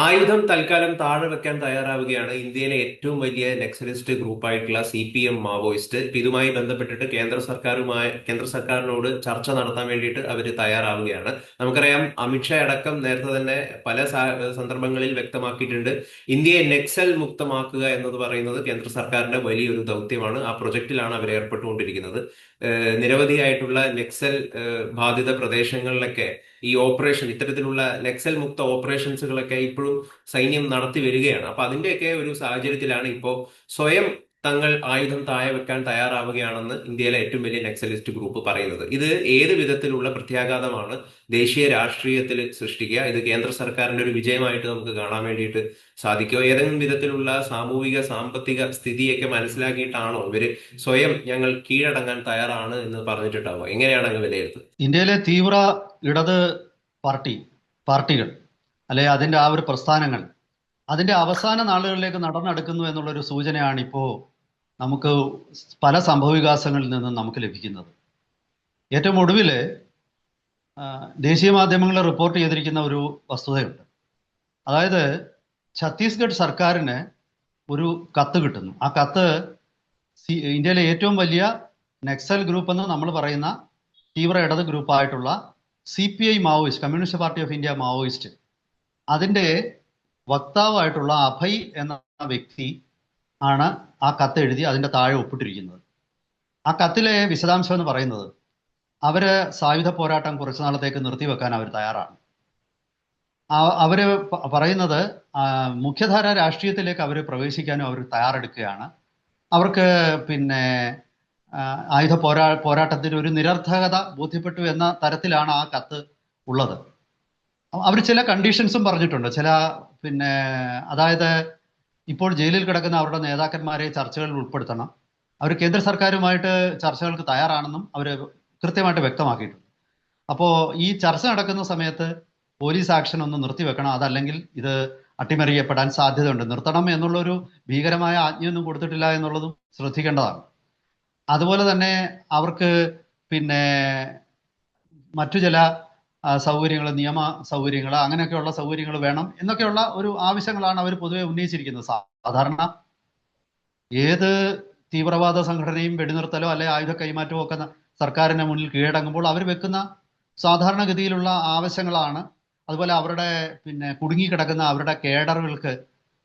ആയുധം തൽക്കാലം താഴെ വെക്കാൻ തയ്യാറാവുകയാണ് ഇന്ത്യയിലെ ഏറ്റവും വലിയ നക്സലിസ്റ്റ് ഗ്രൂപ്പായിട്ടുള്ള സി പി എം മാവോയിസ്റ്റ് ഇതുമായി ബന്ധപ്പെട്ടിട്ട് കേന്ദ്ര സർക്കാരുമായി കേന്ദ്ര സർക്കാരിനോട് ചർച്ച നടത്താൻ വേണ്ടിയിട്ട് അവർ തയ്യാറാവുകയാണ്. നമുക്കറിയാം അമിത്ഷാ അടക്കം നേരത്തെ തന്നെ പല സന്ദർഭങ്ങളിൽ വ്യക്തമാക്കിയിട്ടുണ്ട്. ഇന്ത്യയെ നക്സൽ മുക്തമാക്കുക എന്നത് പറയുന്നത് കേന്ദ്ര സർക്കാരിന്റെ വലിയൊരു ദൗത്യമാണ്. ആ പ്രൊജക്റ്റിലാണ് അവർ ഏർപ്പെട്ടുകൊണ്ടിരിക്കുന്നത്. നിരവധിയായിട്ടുള്ള നക്സൽ ബാധിത പ്രദേശങ്ങളിലൊക്കെ ഈ ഓപ്പറേഷൻ ഇത്തരത്തിലുള്ള നക്സൽ മുക്ത ഓപ്പറേഷൻസുകളൊക്കെ ഇപ്പോഴും സൈന്യം നടത്തി വരികയാണ്. അപ്പൊ അതിന്റെയൊക്കെ ഒരു സാഹചര്യത്തിലാണ് ഇപ്പോ സ്വയം തങ്ങൾ ആയുധം താഴെ വെക്കാൻ തയ്യാറാവുകയാണെന്ന് ഇന്ത്യയിലെ ഏറ്റവും വലിയ നക്സലിസ്റ്റ് ഗ്രൂപ്പ് പറയുന്നത്. ഇത് ഏത് വിധത്തിലുള്ള പ്രത്യാഘാതമാണ് ദേശീയ രാഷ്ട്രീയത്തിൽ സൃഷ്ടിക്കുക? ഇത് കേന്ദ്ര സർക്കാരിന്റെ ഒരു വിജയമായിട്ട് നമുക്ക് കാണാൻ വേണ്ടിയിട്ട് സാധിക്കുമോ? ഏതെങ്കിലും വിധത്തിലുള്ള സാമൂഹിക സാമ്പത്തിക സ്ഥിതിയൊക്കെ മനസ്സിലാക്കിയിട്ടാണോ ഇവർ സ്വയം ഞങ്ങൾ കീഴടങ്ങാൻ തയ്യാറാണ് എന്ന് പറഞ്ഞിട്ടുണ്ടാവുക? എങ്ങനെയാണ് അങ്ങ് വിലയിരുത്തുന്നത് ഇന്ത്യയിലെ തീവ്ര ഇടത് പാർട്ടി പാർട്ടികൾ അല്ലെ അതിന്റെ ആ ഒരു പ്രസ്ഥാനങ്ങൾ അതിന്റെ അവസാന നാളുകളിലേക്ക് നടന്നെടുക്കുന്നു എന്നുള്ളൊരു സൂചനയാണ് ഇപ്പോൾ നമുക്ക് പല സംഭവവികാസങ്ങളിൽ നിന്നും നമുക്ക് ലഭിക്കുന്നത്. ഏറ്റവും ഒടുവിൽ ദേശീയ മാധ്യമങ്ങൾ റിപ്പോർട്ട് ചെയ്തിരിക്കുന്ന ഒരു വസ്തുതയുണ്ട്. അതായത് ഛത്തീസ്ഗഡ് സർക്കാരിന് ഒരു കത്ത് കിട്ടുന്നു. ആ കത്ത് സി- ഇന്ത്യയിലെ ഏറ്റവും വലിയ നെക്സൽ ഗ്രൂപ്പ് എന്ന് നമ്മൾ പറയുന്ന തീവ്ര ഇടത് ഗ്രൂപ്പായിട്ടുള്ള C P I Maoist communist party of India Maoist അതിന്റെ വക്താവായിട്ടുള്ള അഭയ് എന്ന വ്യക്തി ആണ് ആ കത്ത് എഴുതി അതിന്റെ താഴെ ഒപ്പിട്ടിരിക്കുന്നത്. ആ കത്തിലെ വിശദാംശം എന്ന് പറയുന്നത് അവർ സായുധ പോരാട്ടം കുറച്ച് നാളത്തേക്ക് നിർത്തിവെക്കാൻ അവർ തയ്യാറാണ്. അവർ പറയുന്നത് മുഖ്യധാര രാഷ്ട്രീയത്തിലേക്ക് അവർ പ്രവേശിക്കാനും അവർ തയ്യാറെടുക്കുകയാണ്. അവർക്ക് പിന്നെ ആയുധ പോരാ പോരാട്ടത്തിന് ഒരു നിരർത്ഥകത ബോധ്യപ്പെട്ടു എന്ന തരത്തിലാണ് ആ കത്ത് ഉള്ളത്. അവർ ചില കണ്ടീഷൻസും പറഞ്ഞിട്ടുണ്ട്. ചില പിന്നെ അതായത് ഇപ്പോൾ ജയിലിൽ കിടക്കുന്ന അവരുടെ നേതാക്കന്മാരെ ചർച്ചകളിൽ ഉൾപ്പെടുത്തണം. അവർ കേന്ദ്ര സർക്കാരുമായിട്ട് ചർച്ചകൾക്ക് തയ്യാറാണെന്നും അവർ കൃത്യമായിട്ട് വ്യക്തമാക്കിയിട്ടുണ്ട്. അപ്പോൾ ഈ ചർച്ച നടക്കുന്ന സമയത്ത് പോലീസ് ആക്ഷൻ ഒന്ന് നിർത്തിവെക്കണം. അതല്ലെങ്കിൽ ഇത് അട്ടിമറിയപ്പെടാൻ സാധ്യതയുണ്ട്. നിർത്തണം എന്നുള്ളൊരു ഭീകരമായ ആജ്ഞയൊന്നും കൊടുത്തിട്ടില്ല എന്നുള്ളതും ശ്രദ്ധിക്കേണ്ടതാണ്. അതുപോലെ തന്നെ അവർക്ക് പിന്നെ മറ്റു ചില സൗകര്യങ്ങൾ നിയമ സൗകര്യങ്ങൾ അങ്ങനെയൊക്കെയുള്ള സൗകര്യങ്ങൾ വേണം എന്നൊക്കെയുള്ള ഒരു ആവശ്യങ്ങളാണ് അവർ പൊതുവെ ഉന്നയിച്ചിരിക്കുന്നത്. സാധാരണ ഏത് തീവ്രവാദ സംഘടനയും വെടിനിർത്തലോ അല്ലെ ആയുധ കൈമാറ്റമോ ഒക്കെ സർക്കാരിന്റെ മുന്നിൽ കീഴടങ്ങുമ്പോൾ അവർ വെക്കുന്ന സാധാരണഗതിയിലുള്ള ആവശ്യങ്ങളാണ്. അതുപോലെ അവരുടെ പിന്നെ കുടുങ്ങിക്കിടക്കുന്ന അവരുടെ കേഡറുകൾക്ക്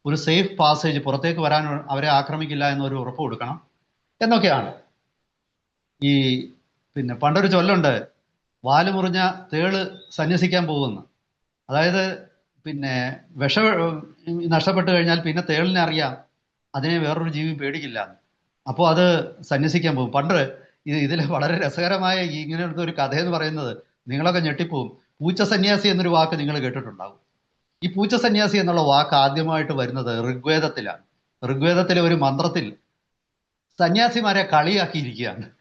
ഒരു സേഫ് പാസേജ് പുറത്തേക്ക് വരാൻ അവരെ ആക്രമിക്കില്ല എന്നൊരു ഉറപ്പ് കൊടുക്കണം എന്നൊക്കെയാണ്. ഈ പിന്നെ പണ്ടൊരു ചൊല്ലുണ്ട് വാൽ മുറിഞ്ഞ തേൾ സന്യസിക്കാൻ പോകുന്നു. അതായത് പിന്നെ വിഷ നഷ്ടപ്പെട്ടു കഴിഞ്ഞാൽ പിന്നെ തേളിനെ അറിയാം. അതിനെ വേറൊരു ജീവി പേടിക്കില്ല. അപ്പോൾ അത് സന്യസിക്കാൻ പോകും. പണ്ട് ഇത് ഇതിൽ വളരെ രസകരമായ ഇങ്ങനത്തെ ഒരു കഥയെന്ന് പറയുന്നത് നിങ്ങളൊക്കെ ഞെട്ടിപ്പോവും. പൂച്ച സന്യാസി എന്നൊരു വാക്ക് നിങ്ങൾ കേട്ടിട്ടുണ്ടാകും ഈ പൂച്ച സന്യാസി എന്നുള്ള വാക്ക് ആദ്യമായിട്ട് വരുന്നത് ഋഗ്വേദത്തിലാണ്. ഋഗ്വേദത്തിലെ ഒരു മന്ത്രത്തിൽ സന്യാസിമാരെ കളിയാക്കിയിരിക്കുകയാണ്.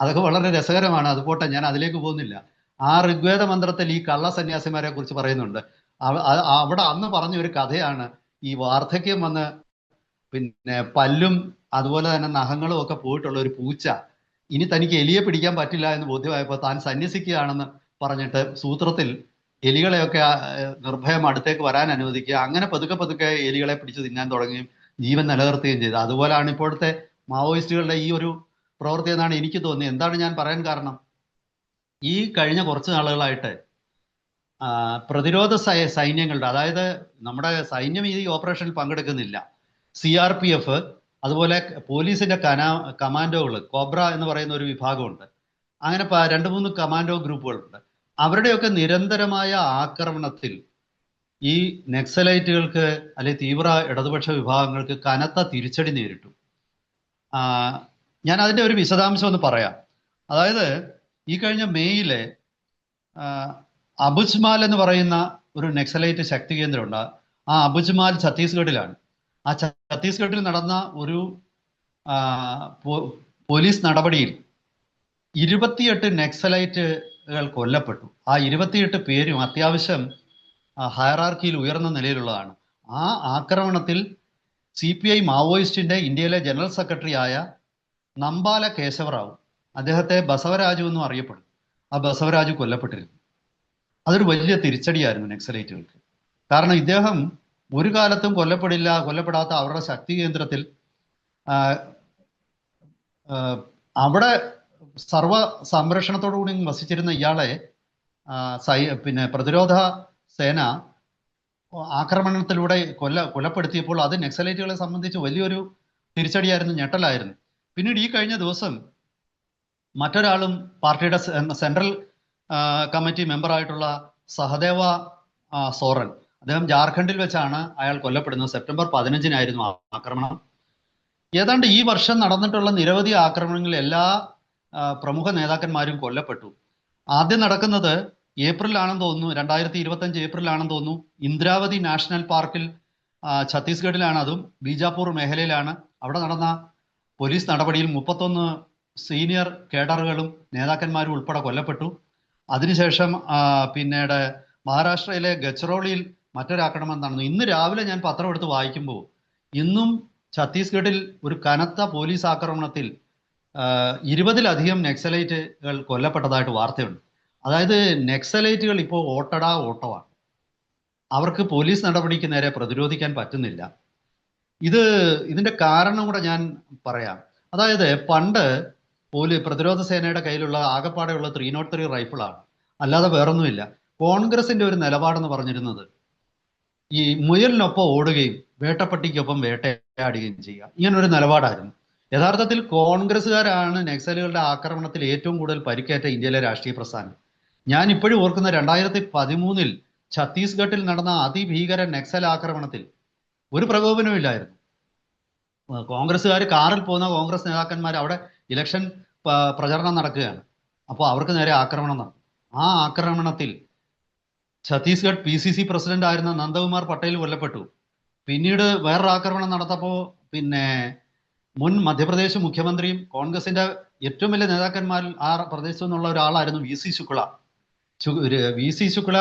അതൊക്കെ വളരെ രസകരമാണ്. അതുപോട്ടെ ഞാൻ അതിലേക്ക് പോകുന്നില്ല. ആ ഋഗ്വേദ മന്ത്രത്തിൽ ഈ കള്ള സന്യാസിമാരെ കുറിച്ച് പറയുന്നുണ്ട്. അവ- അവിടെ അന്ന് പറഞ്ഞ ഒരു കഥയാണ്. ഈ വാർദ്ധക്യം വന്ന് പിന്നെ പല്ലും അതുപോലെ തന്നെ നഖങ്ങളും ഒക്കെ പോയിട്ടുള്ള ഒരു പൂച്ച. ഇനി തനിക്ക് എലിയെ പിടിക്കാൻ പറ്റില്ല എന്ന് ബോധ്യമായപ്പോൾ താൻ സന്യസിക്കുകയാണെന്ന് പറഞ്ഞിട്ട് സൂത്രത്തിൽ എലികളെയൊക്കെ നിർഭയം അടുത്തേക്ക് വരാൻ അനുവദിക്കുക. അങ്ങനെ പതുക്കെ പതുക്കെ എലികളെ പിടിച്ച് തിന്നാൻ തുടങ്ങുകയും ജീവൻ നിലനിർത്തുകയും ചെയ്തു. അതുപോലാണ് ഇപ്പോഴത്തെ മാവോയിസ്റ്റുകളുടെ ഈ ഒരു പ്രവൃത്തി എന്നാണ് എനിക്ക് തോന്നിയത്. എന്താണ് ഞാൻ പറയാൻ കാരണം? ഈ കഴിഞ്ഞ കുറച്ച് നാളുകളായിട്ട് പ്രതിരോധ സൈന്യങ്ങളുടെ അതായത് നമ്മുടെ സൈന്യം ഈ ഓപ്പറേഷനിൽ പങ്കെടുക്കുന്നില്ല. സി ആർ പി എഫ് അതുപോലെ പോലീസിന്റെ കനാ കമാൻഡോകൾ കോബ്ര എന്ന് പറയുന്ന ഒരു വിഭാഗമുണ്ട്. അങ്ങനെ രണ്ട് മൂന്ന് കമാൻഡോ ഗ്രൂപ്പുകളുണ്ട്. അവരുടെയൊക്കെ നിരന്തരമായ ആക്രമണത്തിൽ ഈ നെക്സലൈറ്റുകൾക്ക് അല്ലെ തീവ്ര ഇടതുപക്ഷ വിഭാഗങ്ങൾക്ക് കനത്ത തിരിച്ചടി നേരിട്ടു. ഞാൻ അതിന്റെ ഒരു വിശദാംശം ഒന്ന് പറയാം. അതായത് ഈ കഴിഞ്ഞ മെയ്യിലെ അബുജ്മാൽ എന്ന് പറയുന്ന ഒരു നെക്സലൈറ്റ് ശക്തി കേന്ദ്രമുണ്ട്. ആ അബുജ്മാൽ ഛത്തീസ്ഗഡിലാണ്. ആ ഛത്തീസ്ഗഡിൽ നടന്ന ഒരു പോലീസ് നടപടിയിൽ ഇരുപത്തിയെട്ട് നെക്സലൈറ്റുകൾ കൊല്ലപ്പെട്ടു. ആ ഇരുപത്തിയെട്ട് പേരും അത്യാവശ്യം ഹയറാർക്കിയിൽ ഉയർന്ന നിലയിലുള്ളതാണ്. ആ ആക്രമണത്തിൽ സി പി ഐ മാവോയിസ്റ്റിന്റെ ഇന്ത്യയിലെ ജനറൽ സെക്രട്ടറി ആയ നമ്പാല കേശവറാവു. അദ്ദേഹത്തെ ബസവരാജു എന്നും അറിയപ്പെടും. ആ ബസവരാജു കൊല്ലപ്പെട്ടിരുന്നു. അതൊരു വലിയ തിരിച്ചടിയായിരുന്നു നക്സലൈറ്റുകൾക്ക്. കാരണം ഇദ്ദേഹം ഒരു കാലത്തും കൊല്ലപ്പെടില്ല കൊല്ലപ്പെടാത്ത അവരുടെ ശക്തി കേന്ദ്രത്തിൽ അവിടെ സർവ സംരക്ഷണത്തോടു കൂടി വസിച്ചിരുന്ന ഇയാളെ സൈ പിന്നെ പ്രതിരോധ സേന ആക്രമണത്തിലൂടെ കൊല്ല കൊലപ്പെടുത്തിയപ്പോൾ അത് നക്സലൈറ്റുകളെ സംബന്ധിച്ച് വലിയൊരു തിരിച്ചടിയായിരുന്നു ഞെട്ടലായിരുന്നു. പിന്നീട് ഈ കഴിഞ്ഞ ദിവസം മറ്റൊരാളും പാർട്ടിയുടെ സെൻട്രൽ കമ്മിറ്റി മെമ്പറായിട്ടുള്ള സഹദേവ സോറൻ അദ്ദേഹം ജാർഖണ്ഡിൽ വെച്ചാണ് അയാൾ കൊല്ലപ്പെടുന്നത്. സെപ്റ്റംബർ പതിനഞ്ചിനായിരുന്നു ആക്രമണം. ഏതാണ്ട് ഈ വർഷം നടന്നിട്ടുള്ള നിരവധി ആക്രമണങ്ങളിൽ എല്ലാ പ്രമുഖ നേതാക്കന്മാരും കൊല്ലപ്പെട്ടു. ആദ്യം നടക്കുന്നത് ഏപ്രിലാണെന്ന് തോന്നുന്നു രണ്ടായിരത്തി ഇരുപത്തഞ്ച് ഏപ്രിലാണെന്ന് തോന്നുന്നു. ഇന്ദ്രാവതി നാഷണൽ പാർക്കിൽ ഛത്തീസ്ഗഡിലാണ് അതും ബീജാപ്പൂർ മേഖലയിലാണ്. അവിടെ നടന്ന പോലീസ് നടപടിയിൽ മുപ്പത്തൊന്ന് സീനിയർ കേഡറുകളും നേതാക്കന്മാരും ഉൾപ്പെടെ കൊല്ലപ്പെട്ടു. അതിനുശേഷം പിന്നീട് മഹാരാഷ്ട്രയിലെ ഗച്ച്റോളിയിൽ മറ്റൊരാക്രമണം നടന്നു ഇന്ന് രാവിലെ ഞാൻ പത്രം എടുത്ത് വായിക്കുമ്പോൾ ഇന്നും ഛത്തീസ്ഗഡിൽ ഒരു കനത്ത പോലീസ് ആക്രമണത്തിൽ ഇരുപതിലധികം നെക്സലൈറ്റുകൾ കൊല്ലപ്പെട്ടതായിട്ട് വാർത്തയുണ്ട്. അതായത് നെക്സലൈറ്റുകൾ ഇപ്പോൾ ഓട്ടടാ ഓട്ടമാണ് അവർക്ക് പോലീസ് നടപടിക്ക് നേരെ പ്രതിരോധിക്കാൻ പറ്റുന്നില്ല. ഇത് ഇതിന്റെ കാരണം കൂടെ ഞാൻ പറയാം. അതായത് പണ്ട് പോലീ പ്രതിരോധ സേനയുടെ കയ്യിലുള്ള ആകപ്പാടെയുള്ള ത്രീ നോട്ട് ത്രീ റൈഫിളാണ് അല്ലാതെ വേറൊന്നുമില്ല. കോൺഗ്രസിന്റെ ഒരു നിലപാടെന്ന് പറഞ്ഞിരുന്നത് ഈ മുയലിനൊപ്പം ഓടുകയും വേട്ടപ്പട്ടിക്കൊപ്പം വേട്ടയാടുകയും ചെയ്യുക. ഇങ്ങനൊരു നിലപാടായിരുന്നു. യഥാർത്ഥത്തിൽ കോൺഗ്രസ്സുകാരാണ് നക്സലുകളുടെ ആക്രമണത്തിൽ ഏറ്റവും കൂടുതൽ പരിക്കേറ്റ ഇന്ത്യയിലെ രാഷ്ട്രീയ പ്രസ്ഥാനം. ഞാൻ ഇപ്പോഴും ഓർക്കുന്ന രണ്ടായിരത്തി പതിമൂന്നിൽ ഛത്തീസ്ഗഡിൽ നടന്ന അതിഭീകര നക്സൽ ആക്രമണത്തിൽ ഒരു പ്രകോപനവും ഇല്ലായിരുന്നു. കോൺഗ്രസ്സുകാർ കാറിൽ പോകുന്ന കോൺഗ്രസ് നേതാക്കന്മാർ അവിടെ ഇലക്ഷൻ പ്രചരണം നടക്കുകയാണ്. അപ്പോൾ അവർക്ക് നേരെ ആക്രമണം നടന്നു. ആ ആക്രമണത്തിൽ Chhattisgarh P C C president ആയിരുന്ന നന്ദകുമാർ പട്ടേൽ കൊല്ലപ്പെട്ടു. പിന്നീട് വേറൊരു ആക്രമണം നടത്തപ്പോൾ പിന്നെ മുൻ മധ്യപ്രദേശ് മുഖ്യമന്ത്രിയും കോൺഗ്രസിന്റെ ഏറ്റവും വലിയ നേതാക്കന്മാരിൽ ആ പ്രദേശത്തു നിന്നുള്ള ഒരാളായിരുന്നു V C Shukla. V C Shukla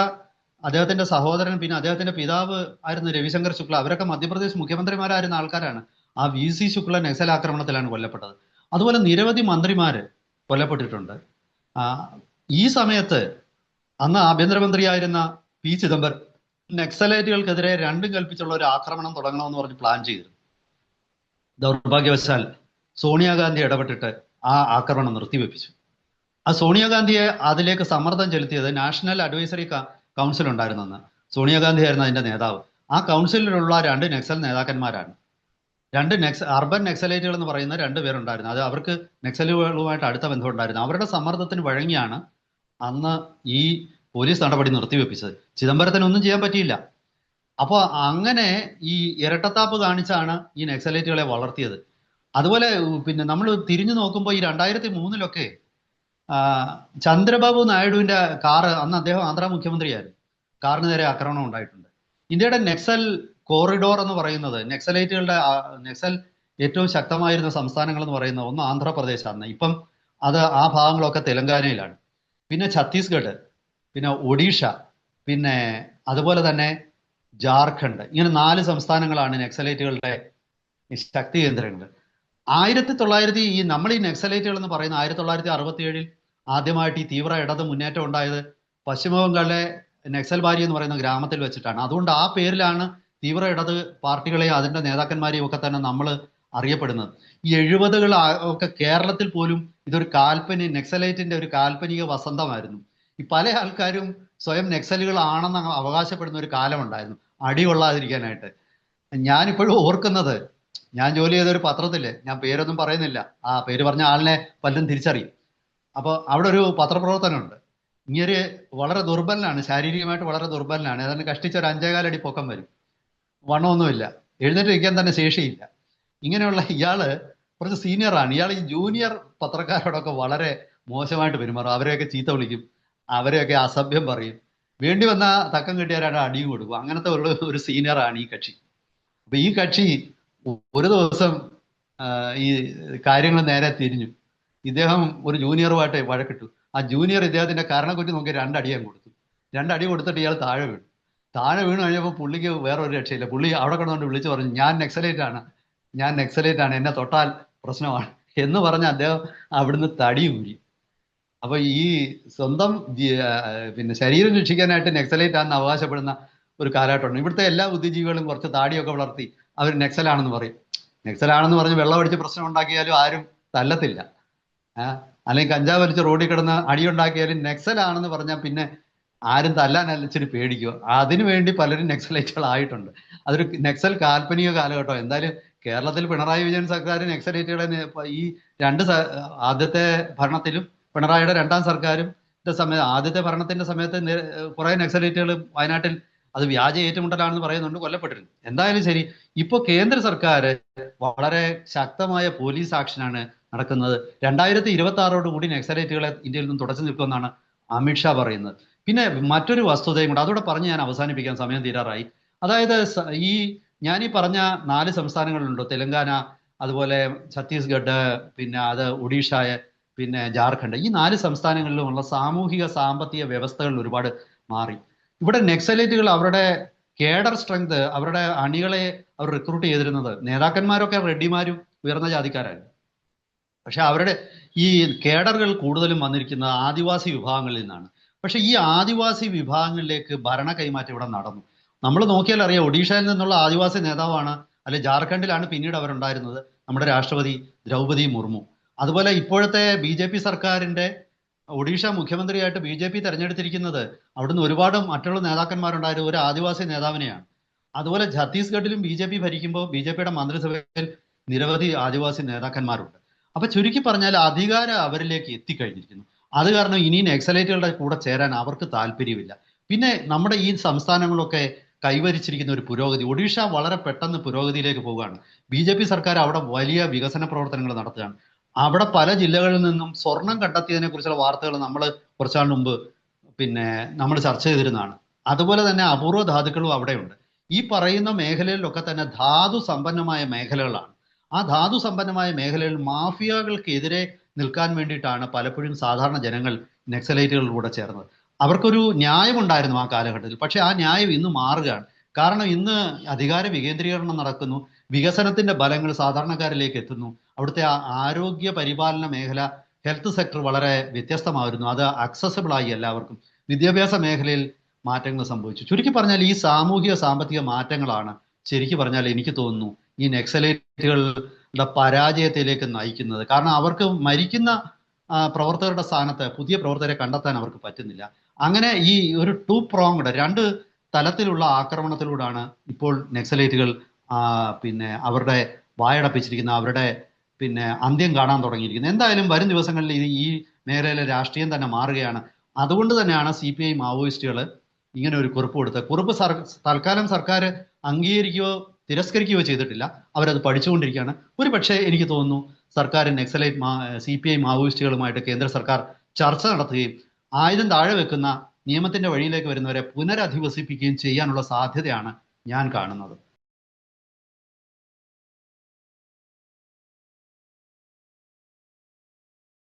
അദ്ദേഹത്തിന്റെ സഹോദരൻ പിന്നെ അദ്ദേഹത്തിന്റെ പിതാവ് ആയിരുന്നു രവിശങ്കർ ശുക്ല. അവരൊക്കെ മധ്യപ്രദേശ് മുഖ്യമന്ത്രിമാരായിരുന്ന ആൾക്കാരാണ്. ആ വി സി ശുക്ല നക്സൽ ആക്രമണത്തിലാണ് കൊല്ലപ്പെട്ടത്. അതുപോലെ നിരവധി മന്ത്രിമാര് കൊല്ലപ്പെട്ടിട്ടുണ്ട്. ഈ സമയത്ത് അന്ന് ആഭ്യന്തരമന്ത്രിയായിരുന്ന പി ചിദംബരം നക്സലൈറ്റുകൾക്കെതിരെ രണ്ടും കൽപ്പിച്ചുള്ള ഒരു ആക്രമണം തുടങ്ങണമെന്ന് പറഞ്ഞ് പ്ലാൻ ചെയ്തിരുന്നു. ദൗർഭാഗ്യവശാൽ സോണിയാഗാന്ധി ഇടപെട്ടിട്ട് ആ ആക്രമണം നിർത്തിവെപ്പിച്ചു. ആ സോണിയാഗാന്ധിയെ അതിലേക്ക് സമ്മർദ്ദം ചെലുത്തിയത് നാഷണൽ അഡ്വൈസറി കൗൺസിൽ ഉണ്ടായിരുന്നെന്ന് സോണിയാഗാന്ധി ആയിരുന്നു അതിന്റെ നേതാവ്. ആ കൗൺസിലിലുള്ള രണ്ട് നക്സൽ നേതാക്കന്മാരാണ്. രണ്ട് നെക്സ് അർബൻ നക്സലേറ്റുകൾ എന്ന് പറയുന്ന രണ്ട് പേരുണ്ടായിരുന്നു. അത് അവർക്ക് നക്സലുകളുമായിട്ട് അടുത്ത ബന്ധമുണ്ടായിരുന്നു. അവരുടെ സമ്മർദ്ദത്തിന് വഴങ്ങിയാണ് അന്ന് ഈ പോലീസ് നടപടി നിർത്തിവെപ്പിച്ചത്. ചിദംബരത്തിന് ഒന്നും ചെയ്യാൻ പറ്റിയില്ല. അപ്പോൾ അങ്ങനെ ഈ ഇരട്ടത്താപ്പ് കാണിച്ചാണ് ഈ നെക്സലൈറ്റുകളെ വളർത്തിയത്. അതുപോലെ പിന്നെ നമ്മൾ തിരിഞ്ഞു നോക്കുമ്പോൾ ഈ രണ്ടായിരത്തി മൂന്നിലൊക്കെ ചന്ദ്രബാബു നായിഡുവിന്റെ കാറ് അന്ന് അദ്ദേഹം ആന്ധ്ര മുഖ്യമന്ത്രിയായിരുന്നു. കാറിന് നേരെ ആക്രമണം ഉണ്ടായിട്ടുണ്ട്. ഇന്ത്യയുടെ നെക്സൽ കോറിഡോർ എന്ന് പറയുന്നത് നെക്സലൈറ്റുകളുടെ നെക്സൽ ഏറ്റവും ശക്തമായിരുന്ന സംസ്ഥാനങ്ങൾ എന്ന് പറയുന്നത് ഒന്ന് ആന്ധ്രാപ്രദേശാണ്. ഇപ്പം അത് ആ ഭാഗങ്ങളൊക്കെ തെലങ്കാനയിലാണ്. പിന്നെ ഛത്തീസ്ഗഡ് പിന്നെ ഒഡീഷ പിന്നെ അതുപോലെ തന്നെ ജാർഖണ്ഡ്. ഇങ്ങനെ നാല് സംസ്ഥാനങ്ങളാണ് നെക്സലൈറ്റുകളുടെ ശക്തി കേന്ദ്രങ്ങൾ. ആയിരത്തി തൊള്ളായിരത്തി ഈ നമ്മൾ ഈ നെക്സലൈറ്റുകൾ എന്ന് പറയുന്ന ആയിരത്തി തൊള്ളായിരത്തി അറുപത്തി ഏഴിൽ ആദ്യമായിട്ട് ഈ തീവ്ര ഇടത് മുന്നേറ്റം ഉണ്ടായത് പശ്ചിമബംഗാളിലെ നക്സൽ നക്സൽബാരി എന്ന് പറയുന്ന ഗ്രാമത്തിൽ വെച്ചിട്ടാണ്. അതുകൊണ്ട് ആ പേരിലാണ് തീവ്ര ഇടത് പാർട്ടികളെയും അതിന്റെ നേതാക്കന്മാരെയും ഒക്കെ തന്നെ നമ്മൾ അറിയപ്പെടുന്നത്. ഈ എഴുപതുകൾ ഒക്കെ കേരളത്തിൽ പോലും ഇതൊരു കാൽപ്പനി നെക്സലൈറ്റിന്റെ ഒരു കാൽപ്പനിക വസന്തമായിരുന്നു. ഈ പല ആൾക്കാരും സ്വയം നെക്സലുകളാണെന്ന് അവകാശപ്പെടുന്ന ഒരു കാലമുണ്ടായിരുന്നു. അടി കൊള്ളാതിരിക്കാനായിട്ട്. ഞാനിപ്പോഴും ഓർക്കുന്നത് ഞാൻ ജോലി ചെയ്ത ഒരു പത്രത്തിൽ ഞാൻ പേരൊന്നും പറയുന്നില്ല. ആ പേര് പറഞ്ഞ ആളിനെ പലരും തിരിച്ചറിയും. അപ്പോൾ അവിടെ ഒരു പത്രപ്രവർത്തനമുണ്ട്. ഇങ്ങനെ വളരെ ദുർബലനാണ് ശാരീരികമായിട്ട് വളരെ ദുർബലനാണ്. ഏതാണ്ട് കഷ്ടിച്ച ഒരു അഞ്ചേകാലടി പൊക്കം വരും. വണ്ണമൊന്നുമില്ല. എഴുന്നേറ്റ് വയ്ക്കാൻ തന്നെ ശേഷിയില്ല. ഇങ്ങനെയുള്ള ഇയാൾ കുറച്ച് സീനിയറാണ്. ഇയാൾ ഈ ജൂനിയർ പത്രക്കാരോടൊക്കെ വളരെ മോശമായിട്ട് പെരുമാറും. അവരെയൊക്കെ ചീത്ത വിളിക്കും. അവരെയൊക്കെ അസഭ്യം പറയും. വേണ്ടി വന്ന തക്കം കിട്ടിയാലാണ് അടിയും കൊടുക്കും. അങ്ങനത്തെ ഒരു ഒരു സീനിയറാണ് ഈ കക്ഷി. അപ്പൊ ഈ കക്ഷി ഒരു ദിവസം ഈ കാര്യങ്ങൾ നേരെ തിരിഞ്ഞു. ഇദ്ദേഹം ഒരു ജൂനിയറുമായിട്ട് വഴക്കിട്ടു. ആ ജൂനിയർ ഇദ്ദേഹത്തിന്റെ കരണക്കുറ്റി നോക്കി രണ്ടടിയാൻ കൊടുത്തു. രണ്ടടി കൊടുത്തിട്ട് ഇയാൾ താഴെ വീണു. താഴെ വീണു കഴിഞ്ഞപ്പോൾ പുള്ളിക്ക് വേറെ ഒരു രക്ഷയില്ല. പുള്ളി അവിടെ കിടന്നുകൊണ്ട് വിളിച്ചു പറഞ്ഞു ഞാൻ നെക്സലേറ്റ് ആണ്. ഞാൻ നെക്സലേറ്റ് ആണ്. എന്നെ തൊട്ടാൽ പ്രശ്നമാണ്. എന്ന് പറഞ്ഞ് അദ്ദേഹം അവിടുന്ന് തടി ഊരി. അപ്പൊ ഈ സ്വന്തം പിന്നെ ശരീരം രക്ഷിക്കാനായിട്ട് നെക്സലേറ്റ് ആണെന്ന് അവകാശപ്പെടുന്ന ഒരു കാലഘട്ടമുണ്ട്. ഇവിടുത്തെ എല്ലാ ബുദ്ധിജീവികളും കുറച്ച് താടിയൊക്കെ വളർത്തി അവർ നെക്സലാണെന്ന് പറയും. നെക്സലാണെന്ന് പറഞ്ഞ് വെള്ളം അടിച്ച് പ്രശ്നം ഉണ്ടാക്കിയാലും ആരും തല്ലത്തില്ല. അല്ലെങ്കിൽ കഞ്ചാവ് വലിച്ച് റോഡിൽ കിടന്ന് അടിയുണ്ടാക്കിയാലും നെക്സലാണെന്ന് പറഞ്ഞാൽ പിന്നെ ആരും തല്ലാനല്ല ഇച്ചിരി പേടിക്കുക. അതിനു വേണ്ടി പലരും നെക്സലൈറ്റുകളായിട്ടുണ്ട് അതൊരു നെക്സൽ കാൽപ്പനിക കാലഘട്ടം. എന്തായാലും കേരളത്തിൽ പിണറായി വിജയൻ സർക്കാർ നെക്സലൈറ്റുകളെ ഈ രണ്ട് ആദ്യത്തെ ഭരണത്തിലും പിണറായിയുടെ രണ്ടാം സർക്കാരും സമയത്ത് ആദ്യത്തെ ഭരണത്തിന്റെ സമയത്ത് കുറെ നെക്സലൈറ്റുകൾ വയനാട്ടിൽ അത് വ്യാജ ഏറ്റുമുട്ടലാണെന്ന് പറയുന്നുണ്ട് കൊല്ലപ്പെട്ടിരുന്നു. എന്തായാലും ശരി ഇപ്പൊ കേന്ദ്ര സർക്കാർ വളരെ ശക്തമായ പോലീസ് ആക്ഷനാണ് നടക്കുന്നത്. രണ്ടായിരത്തി ഇരുപത്തി ആറോട് കൂടി നക്സലൈറ്റുകളെ ഇന്ത്യയിൽ നിന്നും തുടച്ചു നിൽക്കുമെന്നാണ് അമിത്ഷാ പറയുന്നത്. പിന്നെ മറ്റൊരു വസ്തുതയും കൂടെ അതോടെ പറഞ്ഞ് ഞാൻ അവസാനിപ്പിക്കാൻ സമയം തീരാറായി. അതായത് ഈ ഞാൻ ഈ പറഞ്ഞ നാല് സംസ്ഥാനങ്ങളുണ്ടോ? തെലങ്കാന അതുപോലെ ഛത്തീസ്ഗഡ് പിന്നെ അത് ഒഡീഷ പിന്നെ ജാർഖണ്ഡ്. ഈ നാല് സംസ്ഥാനങ്ങളിലുമുള്ള സാമൂഹിക സാമ്പത്തിക വ്യവസ്ഥകൾ ഒരുപാട് മാറി. ഇവിടെ നെക്സലൈറ്റുകൾ അവരുടെ കേഡർ സ്ട്രെങ്ത് അവരുടെ അണികളെ അവർ റിക്രൂട്ട് ചെയ്തിരുന്നത്. നേതാക്കന്മാരൊക്കെ റെഡ്ഡിമാരും ഉയർന്ന ജാതിക്കാരായിരുന്നു. പക്ഷെ അവരുടെ ഈ കേഡറുകൾ കൂടുതലും വന്നിരിക്കുന്നത് ആദിവാസി വിഭാഗങ്ങളിൽ നിന്നാണ്. പക്ഷെ ഈ ആദിവാസി വിഭാഗങ്ങളിലേക്ക് ഭരണ കൈമാറ്റം ഇവിടെ നടന്നു. നമ്മൾ നോക്കിയാൽ അറിയാം ഒഡീഷയിൽ നിന്നുള്ള ആദിവാസി നേതാവാണ് അല്ലെ ജാർഖണ്ഡിലാണ് പിന്നീട് അവരുണ്ടായിരുന്നത് നമ്മുടെ രാഷ്ട്രപതി ദ്രൗപതി മുർമു. അതുപോലെ ഇപ്പോഴത്തെ ബി ജെ പി സർക്കാരിന്റെ ഒഡീഷ മുഖ്യമന്ത്രിയായിട്ട് ബി ജെ പി തെരഞ്ഞെടുത്തിരിക്കുന്നത് അവിടുന്ന് ഒരുപാട് മറ്റുള്ള നേതാക്കന്മാരുണ്ടായിരുന്ന ഒരു ആദിവാസി നേതാവിനെയാണ്. അതുപോലെ ഛത്തീസ്ഗഡിലും ബി ജെ പി ഭരിക്കുമ്പോൾ ബി ജെ പിയുടെ മന്ത്രിസഭയിൽ നിരവധി ആദിവാസി നേതാക്കന്മാരുണ്ട്. അപ്പൊ ചുരുക്കി പറഞ്ഞാൽ അധികാരം അവരിലേക്ക് എത്തിക്കഴിഞ്ഞിരിക്കുന്നു. അത് കാരണം ഇനി നക്സലൈറ്റുകളുടെ കൂടെ ചേരാൻ അവർക്ക് താല്പര്യമില്ല. പിന്നെ നമ്മുടെ ഈ സംസ്ഥാനങ്ങളൊക്കെ കൈവരിച്ചിരിക്കുന്ന ഒരു പുരോഗതി ഒഡീഷ വളരെ പെട്ടെന്ന് പുരോഗതിയിലേക്ക് പോവുകയാണ്. ബി ജെ പി സർക്കാർ അവിടെ വലിയ വികസന പ്രവർത്തനങ്ങൾ നടത്തുകയാണ്. അവിടെ പല ജില്ലകളിൽ നിന്നും സ്വർണം കണ്ടെത്തിയതിനെ കുറിച്ചുള്ള വാർത്തകൾ നമ്മൾ കുറച്ചാൾ മുമ്പ് പിന്നെ നമ്മൾ ചർച്ച ചെയ്തിരുന്നതാണ്. അതുപോലെ തന്നെ അപൂർവ ധാതുക്കളും അവിടെയുണ്ട്. ഈ പറയുന്ന മേഖലകളിലൊക്കെ തന്നെ ധാതു സമ്പന്നമായ മേഖലകളാണ്. ആ ധാതു സമ്പന്നമായ മേഖലയിൽ മാഫിയകൾക്കെതിരെ നിൽക്കാൻ വേണ്ടിയിട്ടാണ് പലപ്പോഴും സാധാരണ ജനങ്ങൾ നക്സലൈറ്റുകളിലൂടെ ചേർന്നത്. അവർക്കൊരു ന്യായമുണ്ടായിരുന്നു ആ കാലഘട്ടത്തിൽ. പക്ഷെ ആ ന്യായം ഇന്ന് മാറുകയാണ്. കാരണം ഇന്ന് അധികാര വികേന്ദ്രീകരണം നടക്കുന്നു. വികസനത്തിന്റെ ഫലങ്ങൾ സാധാരണക്കാരിലേക്ക് എത്തുന്നു. അവിടുത്തെ ആരോഗ്യ പരിപാലന മേഖല ഹെൽത്ത് സെക്ടർ വളരെ വ്യത്യസ്തമായിരുന്നു. അത് അക്സസിബിൾ ആയി എല്ലാവർക്കും. വിദ്യാഭ്യാസ മേഖലയിൽ മാറ്റങ്ങൾ സംഭവിച്ചു. ചുരുക്കി പറഞ്ഞാൽ ഈ സാമൂഹിക സാമ്പത്തിക മാറ്റങ്ങളാണ്. ശരിക്കു പറഞ്ഞാൽ എനിക്ക് തോന്നുന്നു ഈ നക്സലേറ്റുകളുടെ പരാജയത്തിലേക്ക് നയിക്കുന്നത്. കാരണം അവർക്ക് മരിക്കുന്ന പ്രവർത്തകരുടെ സ്ഥാനത്ത് പുതിയ പ്രവർത്തകരെ കണ്ടെത്താൻ അവർക്ക് പറ്റുന്നില്ല. അങ്ങനെ ഈ ഒരു ടു പ്രോങ്ഡ് രണ്ട് തലത്തിലുള്ള ആക്രമണത്തിലൂടെയാണ് ഇപ്പോൾ നെക്സലൈറ്റുകൾ പിന്നെ അവരുടെ വായടപ്പിച്ചിരിക്കുന്ന അവരുടെ പിന്നെ അന്ത്യം കാണാൻ തുടങ്ങിയിരിക്കുന്നത്. എന്തായാലും വരും ദിവസങ്ങളിൽ ഇത് ഈ മേഖലയിലെ രാഷ്ട്രീയം തന്നെ മാറുകയാണ്. അതുകൊണ്ട് തന്നെയാണ് സി പി ഐ മാവോയിസ്റ്റുകൾ ഇങ്ങനെ ഒരു കുറിപ്പ് കൊടുത്തത്. കുറിപ്പ് സർ തൽക്കാലം സർക്കാർ അംഗീകരിക്കുകയോ തിരസ്കരിക്കുകയോ ചെയ്തിട്ടില്ല. അവരത് പഠിച്ചുകൊണ്ടിരിക്കുകയാണ്. ഒരു പക്ഷേ എനിക്ക് തോന്നുന്നു സർക്കാർ നെക്സലൈറ്റ് മാ സി പി ഐ മാവോയിസ്റ്റുകളുമായിട്ട് കേന്ദ്ര സർക്കാർ ചർച്ച നടത്തുകയും ആയുധം താഴെ വെക്കുന്ന നിയമത്തിന്റെ വഴിയിലേക്ക് വരുന്നവരെ പുനരധിവസിപ്പിക്കുകയും ചെയ്യാനുള്ള സാധ്യതയാണ് ഞാൻ കാണുന്നത്.